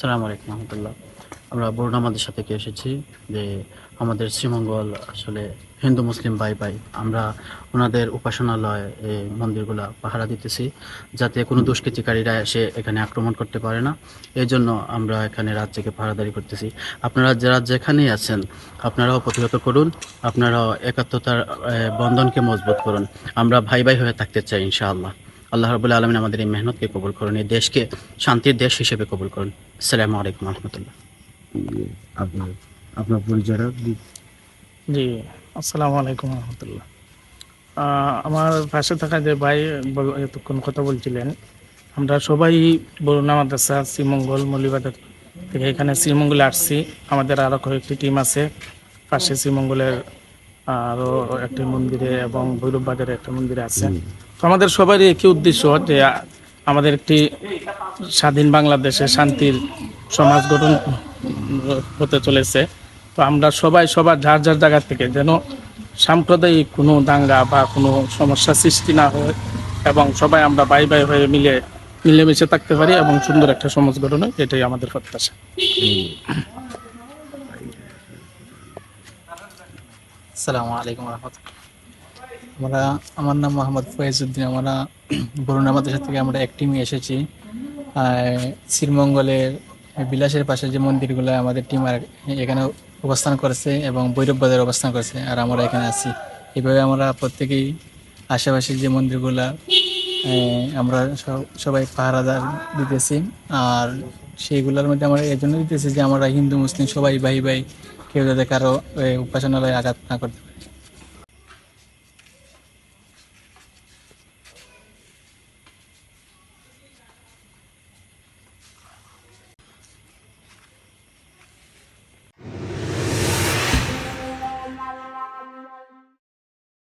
সালাম আলাইকুম রহমতুল্লাহ। আমরা বরুণামাদের সাথে কে এসেছি যে আমাদের শ্রীমঙ্গল আসলে হিন্দু মুসলিম ভাই ভাই, আমরা ওনাদের উপাসনালয় মন্দিরগুলা পাহারা দিতেছি যাতে কোনো দুষ্কৃতিকারীরা এসে এখানে আক্রমণ করতে পারে না। এই জন্য আমরা এখানে রাত পাহারাদারি করতেছি। আপনারা যারা যেখানেই আছেন, আপনারাও প্রতিহত করুন, আপনারাও একাত্মতার বন্ধনকে মজবুত করুন। আমরা ভাই ভাই হয়ে থাকতে চাই ইনশাআল্লাহ। আল্লাহ রবুল্লা আলমিন আমাদের এই মেহনতকে কবুল করুন এই দেশকে শান্তির দেশ হিসেবে কবুল করুন। আসসালামু আলাইকুম রহমতুল্লাহ আপনার আপনার পরিচয়টা জি আসসালামু আলাইকুম রহমতুল্লাহ আমার পাশে থাকা যে ভাই এতক্ষণ কথা বলছিলেন আমরা সবাই বরুণা মাদ্রাসা শ্রীমঙ্গল মৌলিবাজার থেকে এখানে শ্রীমঙ্গলে আসছি। আমাদের আরও কয়েকটি টিম আছে পাশে শ্রীমঙ্গলের আরও একটি মন্দিরে এবং ভৈরব বাজারে একটা মন্দিরে আছে। তো আমাদের সবারই একই উদ্দেশ্য যে আমাদের একটি স্বাধীন বাংলাদেশে শান্তির সমাজ গঠন হতে চলেছে। তো আমরা সবাই সবার যার যার জায়গা থেকে যেন সাম্প্রদায়িক কোনো দাঙ্গা বা কোনো সমস্যা সৃষ্টি না হয় এবং সবাই আমরা বাই বাই হয়ে মিলে মিলেমিশে থাকতে পারি এবং সুন্দর একটা সমাজ গঠন হয় এটাই আমাদের প্রত্যাশা। আসসালামু আলাইকুম রহমতুল্লাহ। আমরা, আমার নাম মোহাম্মদ ফয়েজউদ্দিন, আমরা বরুণা মাদ্রাসা থেকে আমরা এক টিমে এসেছি। শ্রীমঙ্গলের বিলাসের পাশে যে মন্দিরগুলো আমাদের টিম আর এখানে অবস্থান করেছে এবং ভৈরব বাজারে অবস্থান করেছে, আর আমরা এখানে আছি। এইভাবে আমরা প্রত্যেকেই আশেপাশে যে মন্দিরগুলা আমরা সব- সবাই পাহারাদার দিতেছি। আর সেইগুলোর মধ্যে আমরা এই জন্য দিতেছি যে আমরা হিন্দু, মুসলিম সবাই ভাই ভাই কেউ যাতে কারও উপাসনালয়ে আঘাত না করতে